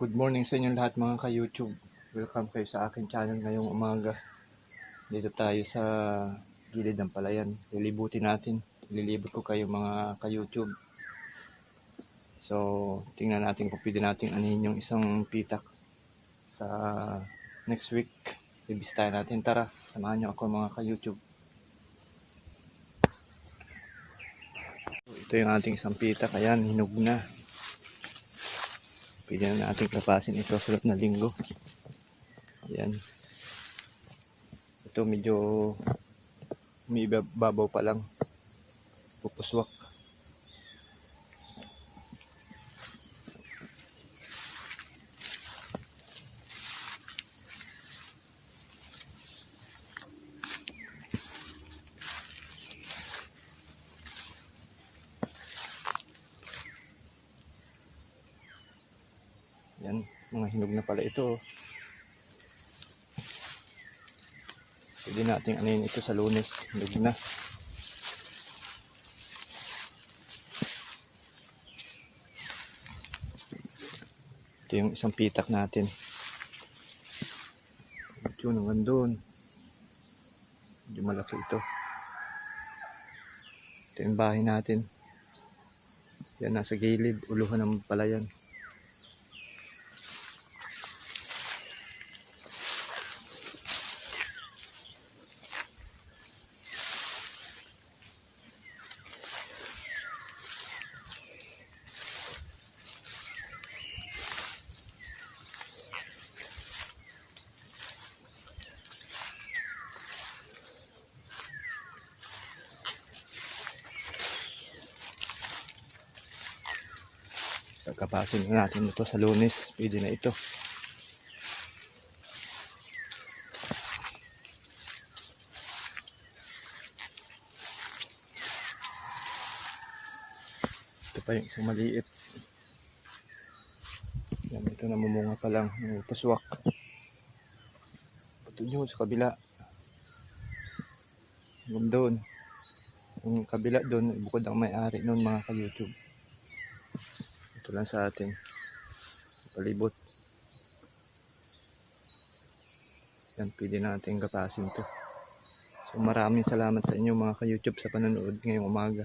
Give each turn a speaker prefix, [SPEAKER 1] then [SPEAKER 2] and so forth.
[SPEAKER 1] Good morning sa inyo lahat mga ka-YouTube. Welcome kayo sa akin channel ngayong umaga. Dito tayo sa gilid ng palayan. Lilibutin natin. Lilibot ko kayo mga ka-YouTube. So, tingnan natin kung pwede natin anihin yung isang pitak sa next week. Bibisitahin natin. Tara, samahan nyo ako mga ka-YouTube. Ito yung ating isang pitak. Ayan, hinog na. Pwede na natin kapasin ito sulat na linggo. Ayan. Ito medyo may babaw pa lang. Pupuswak. Yan, mga hinog na pala ito. Pwede natin anin ito sa lunes. Hinog na. Ito yung isang pitak natin. Ito hanggang doon. Medyo malaki ito. Ito yung bahay natin. Yan, nasa gilid. Uluhan ng palayan. Pagkapasin na natin ito sa lunes. Pwede na ito. Ito pa yung isang maliit. Yan, ito namumunga pa lang. Paswak. Ito yun sa kabila. Hanggang doon. Yung kabila doon, bukod ang may-ari noon mga ka-YouTube. Ito lang sa atin. Palibot. Yan, pwede natin kapasin to. So maraming salamat sa inyo mga ka-YouTube sa panonood ngayong umaga.